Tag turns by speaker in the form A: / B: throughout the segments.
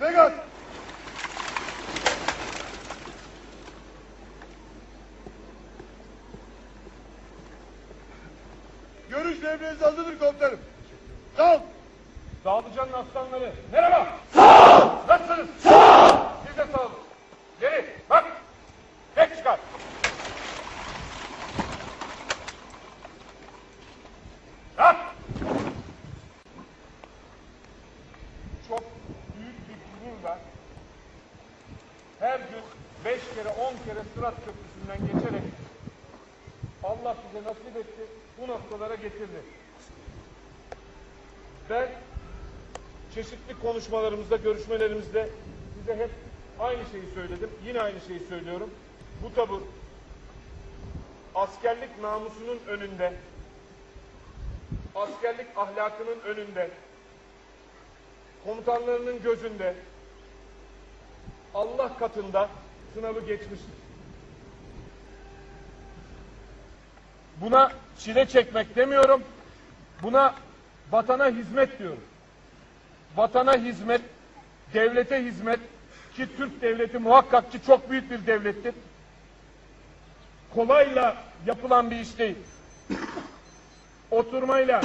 A: Vedat! Görüş devreniz hazırdır komutanım. Sağ ol.
B: Dağlıcan'ın aslanları. Merhaba. Sağ ol. Nasılsınız? Sağ ol. Siz de sağ olun. Gururla her gün beş kere on kere Sırat Köprüsü'nden geçerek Allah bize nasip etti, bu noktalara getirdi. Ben çeşitli konuşmalarımızda, görüşmelerimizde size hep aynı şeyi söyledim. Yine aynı şeyi söylüyorum. Bu tabur askerlik namusunun önünde, askerlik ahlakının önünde, komutanlarının gözünde, Allah katında sınavı geçmiştir. Buna çile çekmek demiyorum. Buna vatana hizmet diyorum. Vatana hizmet, devlete hizmet ki Türk devleti muhakkak ki çok büyük bir devlettir. Kolayla yapılan bir iş değil. Oturmayla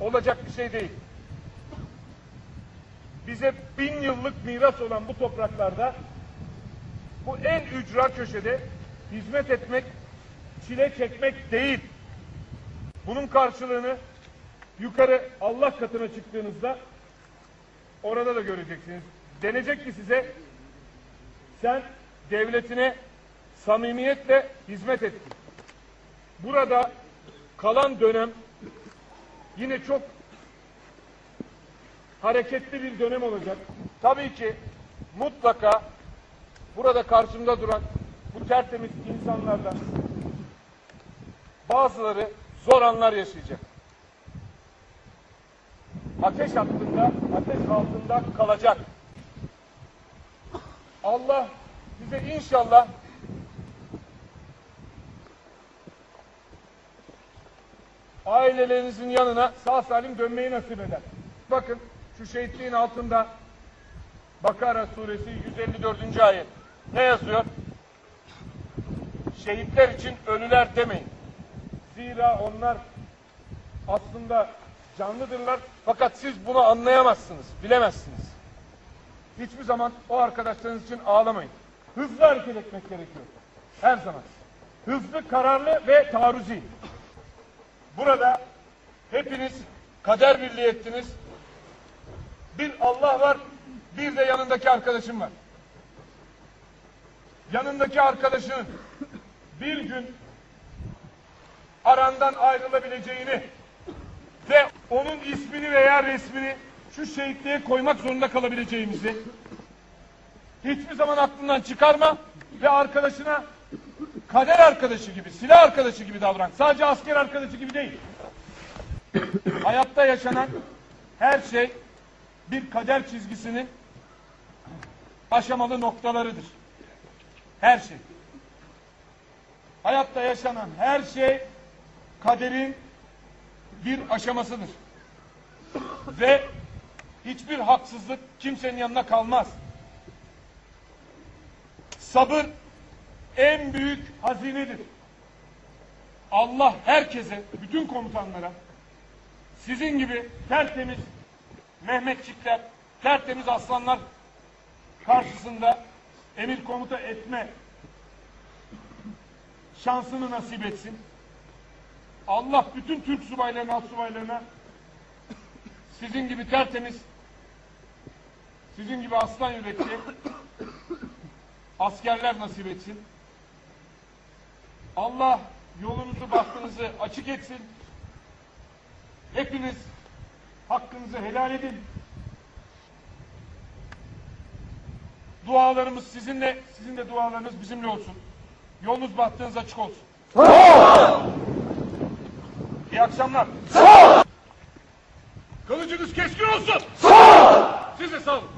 B: olacak bir şey değil. Bize bin yıllık miras olan bu topraklarda bu en ücra köşede hizmet etmek, çile çekmek değil. Bunun karşılığını yukarı Allah katına çıktığınızda orada da göreceksiniz. Denecek ki size sen devletine samimiyetle hizmet ettin. Burada kalan dönem yine çok hareketli bir dönem olacak. Tabii ki mutlaka burada karşımda duran bu tertemiz insanlardan bazıları zor anlar yaşayacak. Ateş hattında, ateş altında kalacak. Allah bize inşallah ailelerinizin yanına sağ salim dönmeyi nasip eder. Bakın şu şehitliğin altında Bakara suresi 154. ayet. Ne yazıyor? Şehitler için ölüler demeyin. Zira onlar aslında canlıdırlar fakat siz bunu anlayamazsınız, bilemezsiniz. Hiçbir zaman o arkadaşlarınız için ağlamayın. Hızlı hareket etmek gerekiyor. Her zaman. Hızlı, kararlı ve taarruzi. Burada hepiniz kader birliği ettiniz. Bir Allah var, bir de yanındaki arkadaşım var. Yanındaki arkadaşının bir gün arandan ayrılabileceğini ve onun ismini veya resmini şu şehitliğe koymak zorunda kalabileceğimizi hiçbir zaman aklından çıkarma ve arkadaşına kader arkadaşı gibi, silah arkadaşı gibi davran. Sadece asker arkadaşı gibi değil. Hayatta yaşanan her şey bir kader çizgisinin aşamalı noktalarıdır. Her şey. Hayatta yaşanan her şey kaderin bir aşamasıdır. Ve hiçbir haksızlık kimsenin yanına kalmaz. Sabır en büyük hazinedir. Allah herkese, bütün komutanlara sizin gibi tertemiz Mehmetçikler, tertemiz aslanlar karşısında emir komuta etme şansını nasip etsin. Allah bütün Türk subaylarına, alt subaylarına sizin gibi tertemiz, sizin gibi aslan yürekli askerler nasip etsin. Allah yolunuzu, bahtınızı açık etsin. Hepiniz hakkınızı helal edin. Dualarımız sizinle, sizin de dualarınız bizimle olsun. Yolunuz bahtınız açık olsun. İyi akşamlar. Kılıcınız keskin olsun. Siz de sağ olun.